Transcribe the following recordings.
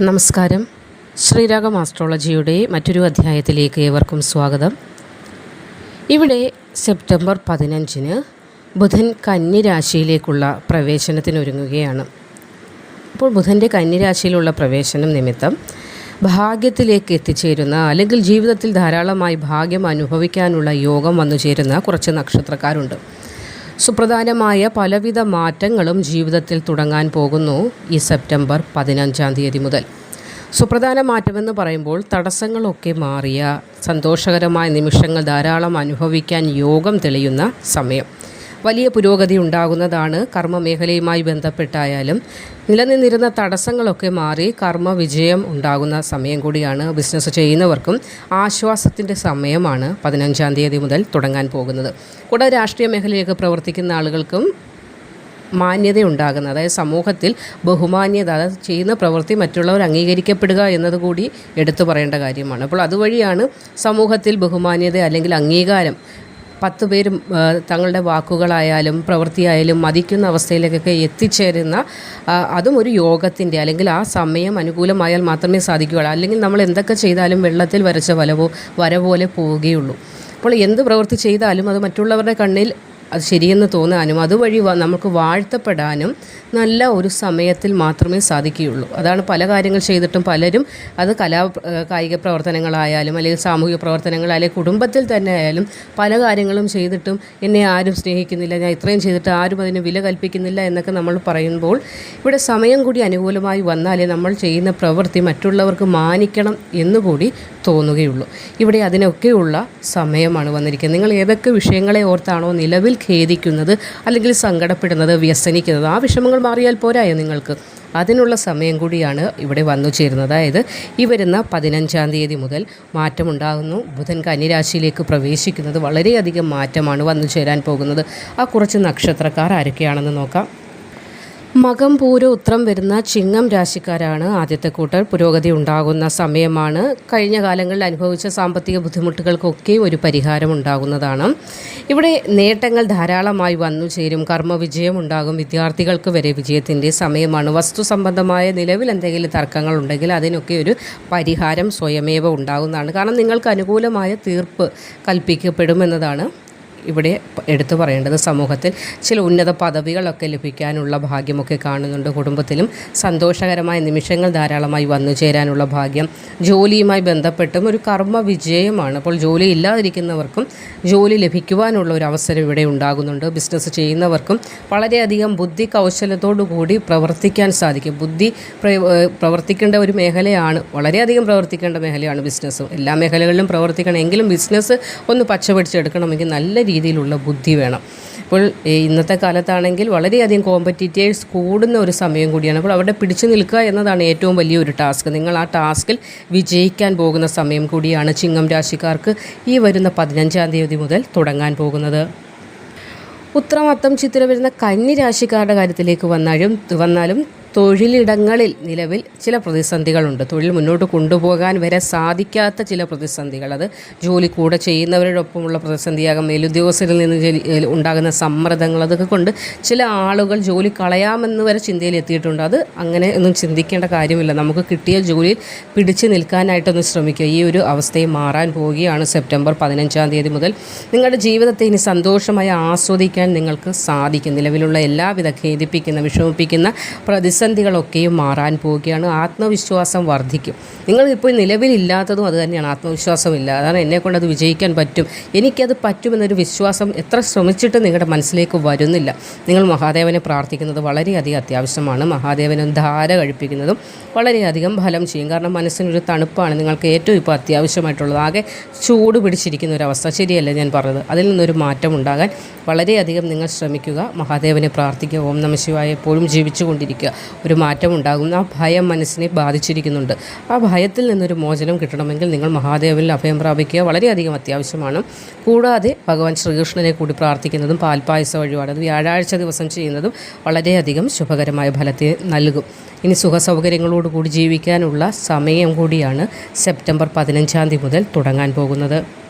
നമസ്കാരം. ശ്രീരാഗം ആസ്ട്രോളജിയുടെ മറ്റൊരു അധ്യായത്തിലേക്ക് ഏവർക്കും സ്വാഗതം. ഇവിടെ സെപ്റ്റംബർ പതിനഞ്ചിന് ബുധൻ കന്നിരാശിയിലേക്കുള്ള പ്രവേശനത്തിനൊരുങ്ങുകയാണ്. അപ്പോൾ ബുധന്റെ കന്നിരാശിയിലുള്ള പ്രവേശനം നിമിത്തം ഭാഗ്യത്തിലേക്ക് എത്തിച്ചേരുന്ന അല്ലെങ്കിൽ ജീവിതത്തിൽ ധാരാളമായി ഭാഗ്യം അനുഭവിക്കാനുള്ള യോഗം വന്നു ചേരുന്ന കുറച്ച് നക്ഷത്രക്കാരുണ്ട്. സുപ്രധാനമായ പലവിധ മാറ്റങ്ങളും ജീവിതത്തിൽ തുടങ്ങാൻ പോകുന്നു ഈ സെപ്റ്റംബർ പതിനഞ്ചാം തീയതി മുതൽ. സുപ്രധാന മാറ്റമെന്ന് പറയുമ്പോൾ തടസ്സങ്ങളൊക്കെ മാറിയ സന്തോഷകരമായ നിമിഷങ്ങൾ ധാരാളം അനുഭവിക്കാൻ യോഗം തെളിയുന്ന സമയം. വലിയ പുരോഗതി ഉണ്ടാകുന്നതാണ് കർമ്മ മേഖലയുമായി ബന്ധപ്പെട്ടായാലും നിലനിന്നിരുന്ന തടസ്സങ്ങളൊക്കെ മാറി കർമ്മ വിജയം ഉണ്ടാകുന്ന സമയം കൂടിയാണ് ബിസിനസ് ചെയ്യുന്നവർക്കും ആശ്വാസത്തിന്റെ സമയമാണ് പതിനഞ്ചാം തീയതി മുതൽ തുടങ്ങാൻ പോകുന്നത്. കൂടാതെ രാഷ്ട്രീയ മേഖലയിലേക്ക് പ്രവർത്തിക്കുന്ന ആളുകൾക്കും മാന്യത ഉണ്ടാകുന്നത് അതായത് സമൂഹത്തിൽ ബഹുമാന്യത ചെയ്യുന്ന പ്രവൃത്തി മറ്റുള്ളവർ അംഗീകരിക്കപ്പെടുക എന്നതുകൂടി എടുത്തു പറയേണ്ട കാര്യമാണ്. അപ്പോൾ അതുവഴിയാണ് സമൂഹത്തിൽ ബഹുമാന്യത അല്ലെങ്കിൽ അംഗീകാരം പത്ത് പേരും തങ്ങളുടെ വാക്കുകളായാലും പ്രവൃത്തിയായാലും മതിക്കുന്ന അവസ്ഥയിലേക്കൊക്കെ എത്തിച്ചേരുന്ന അതും ഒരു യോഗത്തിന്റെ അല്ലെങ്കിൽ ആ സമയം അനുകൂലമായാൽ മാത്രമേ സാധിക്കുകയുള്ളൂ. അല്ലെങ്കിൽ നമ്മൾ എന്തൊക്കെ ചെയ്താലും വെള്ളത്തിൽ വരച്ച വലവോ വര പോലെ പോവുകയുള്ളൂ. അപ്പോൾ എന്ത് പ്രവൃത്തി ചെയ്താലും അത് മറ്റുള്ളവരുടെ കണ്ണിൽ അത് ശരിയെന്ന് തോന്നാനും അതുവഴി നമുക്ക് വാഴ്ത്തപ്പെടാനും നല്ല ഒരു സമയത്തിൽ മാത്രമേ സാധിക്കുകയുള്ളൂ. അതാണ് പല കാര്യങ്ങൾ ചെയ്തിട്ടും പലരും അത് കലാ കായിക പ്രവർത്തനങ്ങളായാലും അല്ലെങ്കിൽ സാമൂഹിക പ്രവർത്തനങ്ങൾ അല്ലെങ്കിൽ കുടുംബത്തിൽ തന്നെ ആയാലും പല കാര്യങ്ങളും ചെയ്തിട്ടും എന്നെ ആരും സ്നേഹിക്കുന്നില്ല. ഞാൻ ഇത്രയും ചെയ്തിട്ട് ആരും അതിന് വില കൽപ്പിക്കുന്നില്ല എന്നൊക്കെ നമ്മൾ പറയുമ്പോൾ ഇവിടെ സമയം കൂടി അനുകൂലമായി വന്നാലേ നമ്മൾ ചെയ്യുന്ന പ്രവൃത്തി മറ്റുള്ളവർക്ക് മാനിക്കണം എന്നുകൂടി തോന്നുകയുള്ളൂ. ഇവിടെ അതിനൊക്കെയുള്ള സമയമാണ് വന്നിരിക്കുന്നത്. നിങ്ങൾ ഏതൊക്കെ വിഷയങ്ങളെ ഓർത്താണോ നിലവിൽ ഖേദിക്കുന്നത് അല്ലെങ്കിൽ സങ്കടപ്പെടുന്നത് വ്യസനിക്കുന്നത്. ആ വിഷമങ്ങൾ മാറിയാൽ പോരായോ നിങ്ങൾക്ക്? അതിനുള്ള സമയം കൂടിയാണ് ഇവിടെ വന്നു ചേരുന്നത്. അതായത് ഈ വരുന്ന പതിനഞ്ചാം തീയതി മുതൽ മാറ്റമുണ്ടാകുന്നു. ബുധൻ കന്നിരാശിയിലേക്ക് പ്രവേശിക്കുന്നത് വളരെയധികം മാറ്റമാണ് വന്നു ചേരാൻ പോകുന്നത്. ആ കുറച്ച് നക്ഷത്രക്കാർ ആരൊക്കെയാണെന്ന് നോക്കാം. മകം പൂര ഉത്രം വരുന്ന ചിങ്ങം രാശിക്കാരാണ് ആദ്യത്തെ കൂട്ടർ. പുരോഗതി ഉണ്ടാകുന്ന സമയമാണ്. കഴിഞ്ഞ കാലങ്ങളിൽ അനുഭവിച്ച സാമ്പത്തിക ബുദ്ധിമുട്ടുകൾക്കൊക്കെ ഒരു പരിഹാരം ഉണ്ടാകുന്നതാണ്. ഇവിടെ നേട്ടങ്ങൾ ധാരാളമായി വന്നു ചേരും. കർമ്മവിജയം ഉണ്ടാകും. വിദ്യാർത്ഥികൾക്ക് വരെ വിജയത്തിന്റെ സമയമാണ്. വസ്തു സംബന്ധമായ നിലവിൽ എന്തെങ്കിലും തർക്കങ്ങൾ ഉണ്ടെങ്കിൽ അതിനൊക്കെ ഒരു പരിഹാരം സ്വയമേവ ഉണ്ടാകുന്നതാണ്. കാരണം നിങ്ങൾക്ക് അനുകൂലമായ തീർപ്പ് കൽപ്പിക്കപ്പെടുമെന്നതാണ് ഇവിടെ എടുത്തു പറയേണ്ടത് സമൂഹത്തിൽ ചില ഉന്നത പദവികളൊക്കെ ലഭിക്കാനുള്ള ഭാഗ്യമൊക്കെ കാണുന്നുണ്ട് കുടുംബത്തിലും. സന്തോഷകരമായ നിമിഷങ്ങൾ ധാരാളമായി വന്നു ചേരാനുള്ള ഭാഗ്യം. ജോലിയുമായി ബന്ധപ്പെട്ടും ഒരു കർമ്മ വിജയമാണ്. അപ്പോൾ ജോലി ഇല്ലാതിരിക്കുന്നവർക്കും ജോലി ലഭിക്കുവാനുള്ള ഒരു അവസരം ഇവിടെ ഉണ്ടാകുന്നുണ്ട്. ബിസിനസ് ചെയ്യുന്നവർക്കും വളരെയധികം ബുദ്ധി കൗശലത്തോടു കൂടി പ്രവർത്തിക്കാൻ സാധിക്കും. ബുദ്ധി പ്രവർത്തിക്കേണ്ട ഒരു മേഖലയാണ് വളരെയധികം പ്രവർത്തിക്കേണ്ട മേഖലയാണ് ബിസിനസ് എല്ലാ മേഖലകളിലും പ്രവർത്തിക്കണം. എങ്കിലും ബിസിനസ് ഒന്ന് പച്ചപിടിച്ചെടുക്കണമെങ്കിൽ നല്ല രീതിയിലുള്ള ബുദ്ധി വേണം. അപ്പോൾ ഇന്നത്തെ കാലത്താണെങ്കിൽ വളരെയധികം കോമ്പറ്റീറ്റേഴ്സ് കൂടുന്ന ഒരു സമയം കൂടിയാണ്. അപ്പോൾ അവിടെ പിടിച്ചു നിൽക്കുക എന്നതാണ് ഏറ്റവും വലിയൊരു ടാസ്ക്. നിങ്ങൾ ആ ടാസ്കിൽ വിജയിക്കാൻ പോകുന്ന സമയം കൂടിയാണ് ചിങ്ങം രാശിക്കാർക്ക് ഈ വരുന്ന പതിനഞ്ചാം തീയതി മുതൽ തുടങ്ങാൻ പോകുന്നത്. ഉത്തരമത്തം ചിത്തിര വരുന്ന കന്നി രാശിക്കാരുടെ കാര്യത്തിലേക്ക് വന്നാലും വന്നാലും തൊഴിലിടങ്ങളിൽ നിലവിൽ ചില പ്രതിസന്ധികളുണ്ട്. തൊഴിൽ മുന്നോട്ട് കൊണ്ടുപോകാൻ വരെ സാധിക്കാത്ത ചില പ്രതിസന്ധികൾ. അത് ജോലി കൂടെ ചെയ്യുന്നവരോടൊപ്പമുള്ള പ്രതിസന്ധിയാകാം. മേലുദ്യോഗസ്ഥരിൽ നിന്ന് ഉണ്ടാകുന്ന സമ്മർദ്ദങ്ങൾ അതൊക്കെ കൊണ്ട് ചില ആളുകൾ ജോലി കളയാമെന്ന് വരെ ചിന്തയിൽ എത്തിയിട്ടുണ്ട് അത് അങ്ങനെ ഒന്നും ചിന്തിക്കേണ്ട കാര്യമില്ല. നമുക്ക് കിട്ടിയ ജോലി പിടിച്ചു നിൽക്കാനായിട്ടൊന്ന് ശ്രമിക്കുക. ഈ ഒരു അവസ്ഥയെ മാറാൻ പോവുകയാണ് സെപ്റ്റംബർ പതിനഞ്ചാം തീയതി മുതൽ. നിങ്ങളുടെ ജീവിതത്തെ ഇനി സന്തോഷമായി ആസ്വദിക്കാൻ നിങ്ങൾക്ക് സാധിക്കും. നിലവിലുള്ള എല്ലാവിധ ഖേദിപ്പിക്കുന്ന വിഷമിപ്പിക്കുന്ന പ്രതിസന്ധികളൊക്കെയും മാറാൻ പോവുകയാണ്. ആത്മവിശ്വാസം വർദ്ധിക്കും. നിങ്ങൾ ഇപ്പോൾ നിലവിലില്ലാത്തതും അത് തന്നെയാണ്. ആത്മവിശ്വാസമില്ല. അതാണ് എന്നെക്കൊണ്ട് അത് വിജയിക്കാൻ പറ്റും. എനിക്കത് പറ്റുമെന്നൊരു വിശ്വാസം എത്ര ശ്രമിച്ചിട്ട് നിങ്ങളുടെ മനസ്സിലേക്ക് വരുന്നില്ല. നിങ്ങൾ മഹാദേവനെ പ്രാർത്ഥിക്കുന്നത് വളരെയധികം അത്യാവശ്യമാണ്. മഹാദേവനും ധാര കഴിപ്പിക്കുന്നതും വളരെയധികം ഫലം ചെയ്യും. കാരണം മനസ്സിനൊരു തണുപ്പാണ് നിങ്ങൾക്ക് ഏറ്റവും ഇപ്പോൾ അത്യാവശ്യമായിട്ടുള്ളത്. ആകെ ചൂട് പിടിച്ചിരിക്കുന്ന ഒരു അവസ്ഥ. ശരിയല്ല ഞാൻ പറഞ്ഞത്? അതിൽ നിന്നൊരു മാറ്റം ഉണ്ടാകാൻ വളരെയധികം നിങ്ങൾ ശ്രമിക്കുക. മഹാദേവനെ പ്രാർത്ഥിക്കുക. ഓം നമ ശിവായ. എപ്പോഴും ജീവിച്ചുകൊണ്ടിരിക്കുക. ഒരു മാറ്റം ഉണ്ടാകും. ആ ഭയം മനസ്സിനെ ബാധിച്ചിരിക്കുന്നുണ്ട്. ആ ഭയത്തിൽ നിന്നൊരു മോചനം കിട്ടണമെങ്കിൽ നിങ്ങൾ മഹാദേവനിൽ അഭയം പ്രാപിക്കുക വളരെയധികം അത്യാവശ്യമാണ്. കൂടാതെ ഭഗവാൻ ശ്രീകൃഷ്ണനെ കൂടി പ്രാർത്ഥിക്കുന്നതും പാൽപ്പായസ വഴിപാട് വ്യാഴാഴ്ച ദിവസം ചെയ്യുന്നതും വളരെയധികം ശുഭകരമായ ഫലത്തെ നൽകും. ഇനി സുഖസൗകര്യങ്ങളോടുകൂടി ജീവിക്കാനുള്ള സമയം കൂടിയാണ് സെപ്റ്റംബർ പതിനഞ്ചാം തീയതി മുതൽ തുടങ്ങാൻ പോകുന്നത്.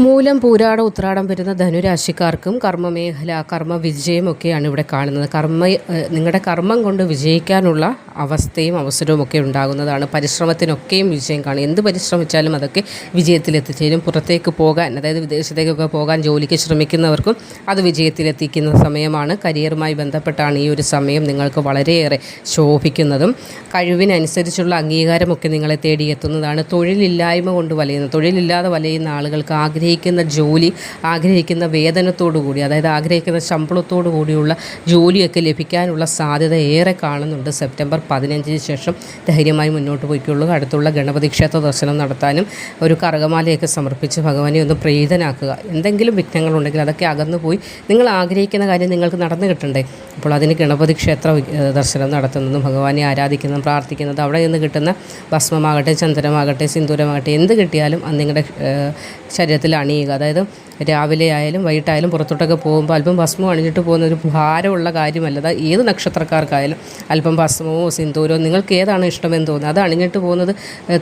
മൂലം പൂരാട ഉത്രാടം വരുന്ന ധനുരാശിക്കാർക്കും കർമ്മമേഖല കർമ്മ വിജയമൊക്കെയാണ് ഇവിടെ കാണുന്നത്. കർമ്മ നിങ്ങളുടെ കർമ്മം കൊണ്ട് വിജയിക്കാനുള്ള അവസ്ഥയും അവസരവും ഒക്കെ ഉണ്ടാകുന്നതാണ്. പരിശ്രമത്തിനൊക്കെയും വിജയം കാണും. എന്ത് പരിശ്രമിച്ചാലും അതൊക്കെ വിജയത്തിലെത്തിച്ചേരും. പുറത്തേക്ക് പോകാൻ അതായത് വിദേശത്തേക്കൊക്കെ പോകാൻ ജോലിക്ക് ശ്രമിക്കുന്നവർക്കും അത് വിജയത്തിലെത്തിക്കുന്ന സമയമാണ്. കരിയറുമായി ബന്ധപ്പെട്ടാണ് ഈ ഒരു സമയം നിങ്ങൾക്ക് വളരെയേറെ ശോഭിക്കുന്നതും കഴിവിനനുസരിച്ചുള്ള അംഗീകാരമൊക്കെ നിങ്ങളെ തേടിയെത്തുന്നതാണ്. തൊഴിലില്ലായ്മ കൊണ്ട് വലയുന്നത് തൊഴിലില്ലാതെ വലയുന്ന ആളുകൾക്ക് ആഗ്രഹിക്കുന്ന ജോലി ആഗ്രഹിക്കുന്ന വേതനത്തോടു കൂടി അതായത് ആഗ്രഹിക്കുന്ന ശമ്പളത്തോടു കൂടിയുള്ള ജോലിയൊക്കെ ലഭിക്കാനുള്ള സാധ്യത ഏറെ കാണുന്നുണ്ട്. സെപ്റ്റംബർ പതിനഞ്ചിന് ശേഷം ധൈര്യമായി മുന്നോട്ട് പോയിക്കൊള്ളുക. അടുത്തുള്ള ഗണപതി ക്ഷേത്ര ദർശനം നടത്താനും ഒരു കറകമാലയൊക്കെ സമർപ്പിച്ച് ഭഗവാനെ ഒന്ന് പ്രീതനാക്കുക. എന്തെങ്കിലും വിഘ്നങ്ങളുണ്ടെങ്കിൽ അതൊക്കെ അകന്നു പോയി. നിങ്ങൾ ആഗ്രഹിക്കുന്ന കാര്യം നിങ്ങൾക്ക് നടന്നു കിട്ടണ്ടേ? അപ്പോൾ അതിന് ഗണപതി ക്ഷേത്ര ദർശനം നടത്തുന്നതും ഭഗവാനെ ആരാധിക്കുന്നതും പ്രാർത്ഥിക്കുന്നതും അവിടെ നിന്ന് കിട്ടുന്ന ഭസ്മമാകട്ടെ ചന്ദനമാകട്ടെ സിന്ദൂരമാകട്ടെ എന്ത് കിട്ടിയാലും അത് നിങ്ങളുടെ ഏഹ് ശരീരത്തിൽ അണിയുക. അതായത് രാവിലെ ആയാലും വൈകിട്ടായാലും പുറത്തോട്ടൊക്കെ പോകുമ്പോൾ അല്പം ഭസ്മം അണിഞ്ഞിട്ട് പോകുന്ന ഒരു ഭാരമുള്ള കാര്യമല്ല. അത് ഏത് നക്ഷത്രക്കാർക്കായാലും അല്പം ഭസ്മമോ സിന്ദൂരോ നിങ്ങൾക്ക് ഏതാണ് ഇഷ്ടമെന്ന് തോന്നുന്നത്? അത് അണിഞ്ഞിട്ട് പോകുന്നത്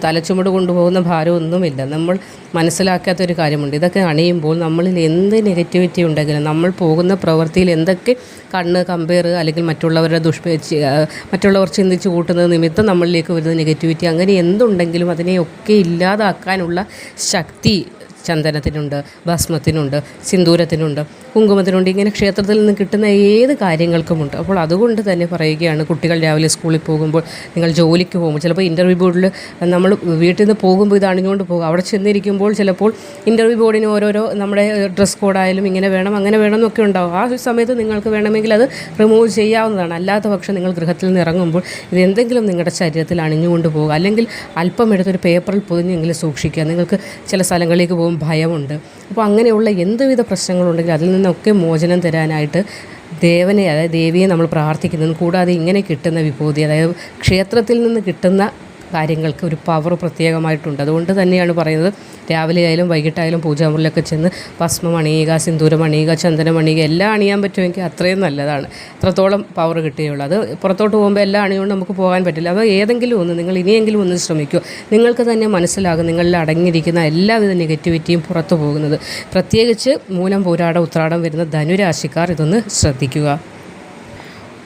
തലച്ചുമട് കൊണ്ടുപോകുന്ന ഭാരമൊന്നുമില്ല. നമ്മൾ മനസ്സിലാക്കാത്തൊരു കാര്യമുണ്ട്. ഇതൊക്കെ അണിയുമ്പോൾ നമ്മളിൽ എന്ത് നെഗറ്റിവിറ്റി ഉണ്ടെങ്കിലും നമ്മൾ പോകുന്ന പ്രവൃത്തിയിൽ എന്തൊക്കെ കണ്ണ് കമ്പയർ അല്ലെങ്കിൽ മറ്റുള്ളവരുടെ ദുഷ്പ മറ്റുള്ളവർ ചിന്തിച്ച് കൂട്ടുന്നത് നിമിത്തം നമ്മളിലേക്ക് വരുന്ന നെഗറ്റിവിറ്റി അങ്ങനെ എന്തുണ്ടെങ്കിലും അതിനെയൊക്കെ ഇല്ലാതാക്കാനുള്ള ശക്തി ചന്ദനത്തിനുണ്ട് ഭസ്മത്തിനുണ്ട് സിന്ദൂരത്തിനുണ്ട്. കുങ്കുമത്തിനുണ്ട്. ഇങ്ങനെ ക്ഷേത്രത്തിൽ നിന്ന് കിട്ടുന്ന ഏത് കാര്യങ്ങൾക്കുമുണ്ട്. അപ്പോൾ അതുകൊണ്ട് തന്നെ പറയുകയാണ് കുട്ടികൾ രാവിലെ സ്കൂളിൽ പോകുമ്പോൾ നിങ്ങൾ ജോലിക്ക് പോകുമ്പോൾ ചിലപ്പോൾ ഇന്റർവ്യൂ ബോർഡിൽ നമ്മൾ വീട്ടിൽ നിന്ന് പോകുമ്പോൾ ഇത് അണിഞ്ഞുകൊണ്ട് പോകും. അവിടെ ചെന്നിരിക്കുമ്പോൾ ചിലപ്പോൾ ഇന്റർവ്യൂ ബോർഡിന് ഓരോരോ നമ്മുടെ ഡ്രസ് കോഡായാലും ഇങ്ങനെ വേണം അങ്ങനെ വേണം എന്നൊക്കെ ഉണ്ടാവും. ആ സമയത്ത് നിങ്ങൾക്ക് വേണമെങ്കിൽ അത് റിമൂവ് ചെയ്യാവുന്നതാണ്. അല്ലാത്ത പക്ഷം നിങ്ങൾ ഗൃഹത്തിൽ നിന്ന് ഇറങ്ങുമ്പോൾ ഇത് എന്തെങ്കിലും നിങ്ങളുടെ ശരീരത്തിൽ അണിഞ്ഞുകൊണ്ട് പോകുക അല്ലെങ്കിൽ അല്പം എടുത്തൊരു പേപ്പറിൽ പൊതിഞ്ഞെങ്കിലും സൂക്ഷിക്കുക. നിങ്ങൾക്ക് ചില സ്ഥലങ്ങളിലേക്ക് പോകുമ്പോൾ ഭയമുണ്ട്. അപ്പോൾ അങ്ങനെയുള്ള എന്തുവിധ പ്രശ്നങ്ങളുണ്ടെങ്കിലും അതിൽ നിന്നൊക്കെ മോചനം തരാനായിട്ട് ദേവനെ അതായത് ദേവിയെ നമ്മൾ പ്രാർത്ഥിക്കുന്നതും. കൂടാതെ ഇങ്ങനെ കിട്ടുന്ന വിഭൂതി അതായത് ക്ഷേത്രത്തിൽ നിന്ന് കിട്ടുന്ന കാര്യങ്ങൾക്ക് ഒരു പവർ പ്രത്യേകമായിട്ടുണ്ട്. അതുകൊണ്ട് തന്നെയാണ് പറയുന്നത് രാവിലെ ആയാലും വൈകിട്ടായാലും പൂജാമുറിലൊക്കെ ചെന്ന് ഭസ്മം അണിയുക സിന്ദൂരം അണിയുക ചന്ദനം അണിയുക എല്ലാം അണിയാൻ പറ്റുമെങ്കിൽ അത്രയും നല്ലതാണ്. അത്രത്തോളം പവർ കിട്ടുകയുള്ളൂ അത് പുറത്തോട്ട് പോകുമ്പോൾ എല്ലാം അണിയുകൊണ്ട് നമുക്ക് പോകാൻ പറ്റില്ല. അപ്പോൾ ഏതെങ്കിലും ഒന്ന് നിങ്ങൾ ഇനിയെങ്കിലും ഒന്ന് ശ്രമിക്കുക. നിങ്ങൾക്ക് തന്നെ മനസ്സിലാകും നിങ്ങളിൽ അടങ്ങിയിരിക്കുന്ന എല്ലാവിധ നെഗറ്റിവിറ്റിയും പുറത്തു പോകുന്നത്. പ്രത്യേകിച്ച് മൂലം പോരാട ഉത്രാടം വരുന്ന ധനുരാശിക്കാർ ഇതൊന്ന് ശ്രദ്ധിക്കുക.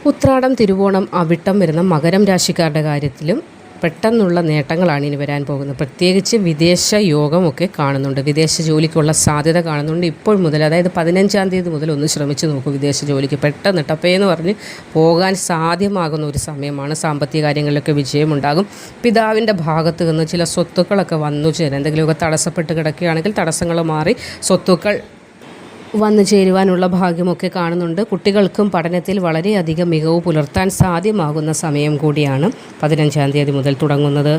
ഉത്രാടം തിരുവോണം അവിട്ടം വരുന്ന മകരം രാശിക്കാരുടെ കാര്യത്തിലും പെട്ടെന്നുള്ള നേട്ടങ്ങളാണ് ഇനി വരാൻ പോകുന്നത്. പ്രത്യേകിച്ച് വിദേശ യോഗമൊക്കെ കാണുന്നുണ്ട്. വിദേശ ജോലിക്കുള്ള സാധ്യത കാണുന്നുണ്ട്. ഇപ്പോൾ മുതൽ അതായത് പതിനഞ്ചാം തീയതി മുതൽ ഒന്ന് ശ്രമിച്ചു നോക്കൂ വിദേശ ജോലിക്ക്. പെട്ടെന്ന് ടപ്പേന്ന് പറഞ്ഞ് പോകാൻ സാധ്യമാകുന്ന ഒരു സമയമാണ്. സാമ്പത്തിക കാര്യങ്ങളിലൊക്കെ വിജയമുണ്ടാകും. പിതാവിന്റെ ഭാഗത്ത് നിന്ന് ചില സ്വത്തുക്കളൊക്കെ വന്നു ചേരാൻ എന്തെങ്കിലുമൊക്കെ തടസ്സപ്പെട്ട് കിടക്കുകയാണെങ്കിൽ തടസ്സങ്ങൾ മാറി സ്വത്തുക്കൾ വന്നു ചേരുവാനുള്ള ഭാഗ്യമൊക്കെ കാണുന്നുണ്ട്. കുട്ടികൾക്കും പഠനത്തിൽ വളരെയധികം മികവ് പുലർത്താൻ സാധ്യമാകുന്ന സമയം കൂടിയാണ് പതിനഞ്ചാം തീയതി മുതൽ തുടങ്ങുന്നത്.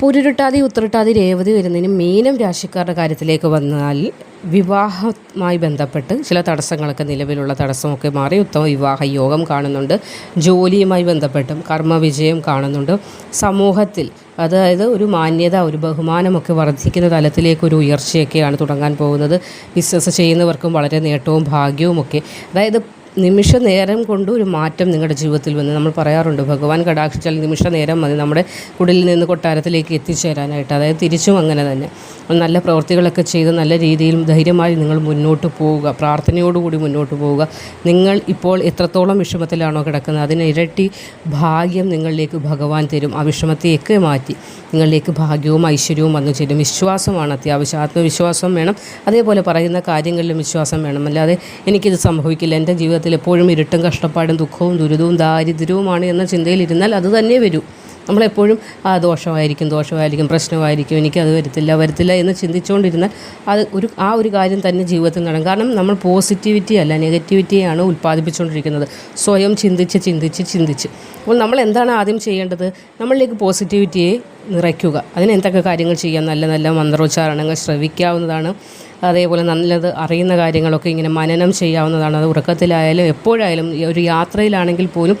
പുരുരുട്ടാതി ഉത്രട്ടാതി രേവതി വരുന്നതിന് മീനം രാശിക്കാരുടെ കാര്യത്തിലേക്ക് വന്നാൽ വിവാഹവുമായി ബന്ധപ്പെട്ട് ചില തടസ്സങ്ങളൊക്കെ നിലവിലുള്ള തടസ്സമൊക്കെ മാറി ഉത്തമ വിവാഹ യോഗം കാണുന്നുണ്ട്. ജോലിയുമായി ബന്ധപ്പെട്ടും കർമ്മവിജയം കാണുന്നുണ്ട്. സമൂഹത്തിൽ അതായത് ഒരു മാന്യത ഒരു ബഹുമാനമൊക്കെ വർദ്ധിക്കുന്ന തലത്തിലേക്ക് ഒരു ഉയർച്ചയൊക്കെയാണ് തുടങ്ങാൻ പോകുന്നത്. ബിസിനസ് ചെയ്യുന്നവർക്കും വളരെ നേട്ടവും ഭാഗ്യവുമൊക്കെ. അതായത് നിമിഷ നേരം കൊണ്ട് ഒരു മാറ്റം നിങ്ങളുടെ ജീവിതത്തിൽ വന്ന്. നമ്മൾ പറയാറുണ്ട് ഭഗവാൻ കടാക്ഷിച്ചാൽ നിമിഷ നേരം മതി. നമ്മുടെ കുടിലിൽ നിന്ന് കൊട്ടാരത്തിലേക്ക് എത്തിച്ചേരാനായിട്ട്. അതായത് തിരിച്ചും അങ്ങനെ തന്നെ. നല്ല പ്രവൃത്തികളൊക്കെ ചെയ്ത് നല്ല രീതിയിൽ ധൈര്യമായി നിങ്ങൾ മുന്നോട്ട് പോവുക. പ്രാർത്ഥനയോടുകൂടി മുന്നോട്ട് പോവുക. നിങ്ങൾ ഇപ്പോൾ എത്രത്തോളം വിഷമത്തിലാണോ കിടക്കുന്നത് അതിന് ഇരട്ടി ഭാഗ്യം നിങ്ങളിലേക്ക് ഭഗവാൻ തരും. ആ വിഷമത്തെയൊക്കെ മാറ്റി നിങ്ങളിലേക്ക് ഭാഗ്യവും ഐശ്വര്യവും വന്നു ചേരും. വിശ്വാസമാണ് അത്യാവശ്യം. ആത്മവിശ്വാസം വേണം. അതേപോലെ പറയുന്ന കാര്യങ്ങളിലും വിശ്വാസം വേണം. അല്ലാതെ എനിക്കിത് സംഭവിക്കില്ല. എന്റെ ജീവിതത്തിൽ എപ്പോഴും ഇരുട്ടും കഷ്ടപ്പാടും ദുഃഖവും ദുരിതവും ദാരിദ്ര്യവുമാണ് എന്ന ചിന്തയിലിരുന്നാൽ അത് തന്നെ വരൂ. നമ്മളെപ്പോഴും ആ ദോഷമായിരിക്കും ദോഷമായിരിക്കും പ്രശ്നമായിരിക്കും എനിക്കത് വരത്തില്ല വരത്തില്ല എന്ന് ചിന്തിച്ചുകൊണ്ടിരുന്നാൽ അത് ഒരു ആ ഒരു കാര്യം തന്നെ ജീവിതത്തിൽ നടക്കും. കാരണം നമ്മൾ പോസിറ്റിവിറ്റി അല്ല നെഗറ്റിവിറ്റിയാണ് ഉൽപ്പാദിപ്പിച്ചുകൊണ്ടിരിക്കുന്നത്. സ്വയം ചിന്തിച്ച് ചിന്തിച്ച് ചിന്തിച്ച്. അപ്പോൾ നമ്മൾ എന്താണ് ആദ്യം ചെയ്യേണ്ടത്? നമ്മളിലേക്ക് പോസിറ്റിവിറ്റിയെ നിറയ്ക്കുക. അതിന് എന്തൊക്കെ കാര്യങ്ങൾ ചെയ്യാം? നല്ല നല്ല മന്ത്രോച്ചാരണങ്ങൾ ശ്രവിക്കാവുന്നതാണ്. അതേപോലെ നല്ലത് അറിയുന്ന കാര്യങ്ങളൊക്കെ ഇങ്ങനെ മനനം ചെയ്യാവുന്നതാണ്. അത് ഉറക്കത്തിലായാലും എപ്പോഴായാലും ഒരു യാത്രയിലാണെങ്കിൽ പോലും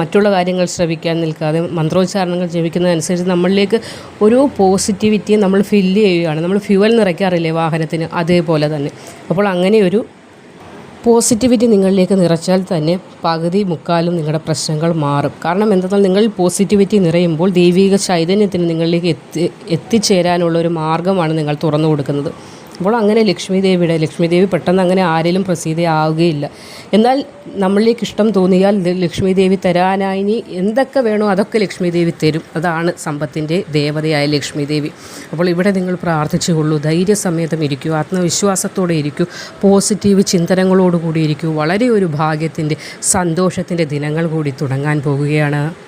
മറ്റുള്ള കാര്യങ്ങൾ ശ്രവിക്കാൻ നിൽക്കാതെ മന്ത്രോച്ചാരണങ്ങൾ ജപിക്കുന്നതനുസരിച്ച് നമ്മളിലേക്ക് ഒരു പോസിറ്റിവിറ്റിയെ നമ്മൾ ഫില്ല് ചെയ്യുകയാണ്. നമ്മൾ ഫ്യൂവൽ നിറയ്ക്കാറില്ലേ വാഹനത്തിന്? അതേപോലെ തന്നെ. അപ്പോൾ അങ്ങനെ ഒരു പോസിറ്റിവിറ്റി നിങ്ങളിലേക്ക് നിറച്ചാൽ തന്നെ പകുതി മുക്കാലും നിങ്ങളുടെ പ്രശ്നങ്ങൾ മാറും. കാരണം എന്തെന്നാൽ നിങ്ങൾ പോസിറ്റിവിറ്റി നിറയുമ്പോൾ ദൈവിക ചൈതന്യത്തിന് നിങ്ങളിലേക്ക് എത്തി എത്തിച്ചേരാനുള്ള ഒരു മാർഗമാണ് നിങ്ങൾ തുറന്നു കൊടുക്കുന്നത്. അപ്പോൾ അങ്ങനെ ലക്ഷ്മി ദേവിയുടെ ലക്ഷ്മി ദേവി പെട്ടെന്ന് അങ്ങനെ ആരെങ്കിലും പ്രസീതയാവുകയില്ല എന്നാൽ നമ്മളിലേക്ക് ഇഷ്ടം തോന്നിയാൽ ലക്ഷ്മി ദേവി തരാനായി എന്തൊക്കെ വേണോ അതൊക്കെ ലക്ഷ്മി ദേവി തരും. അതാണ് സമ്പത്തിന്റെ ദേവതയായ ലക്ഷ്മി ദേവി അപ്പോൾ ഇവിടെ നിങ്ങൾ പ്രാർത്ഥിച്ചുകൊള്ളൂ. ധൈര്യസമേതം ഇരിക്കൂ. ആത്മവിശ്വാസത്തോടെ ഇരിക്കൂ. പോസിറ്റീവ് ചിന്തനങ്ങളോടുകൂടി ഇരിക്കൂ. വളരെ ഒരു ഭാഗ്യത്തിന്റെ സന്തോഷത്തിന്റെ ദിനങ്ങൾ കൂടി തുടങ്ങാൻ പോകുകയാണ്.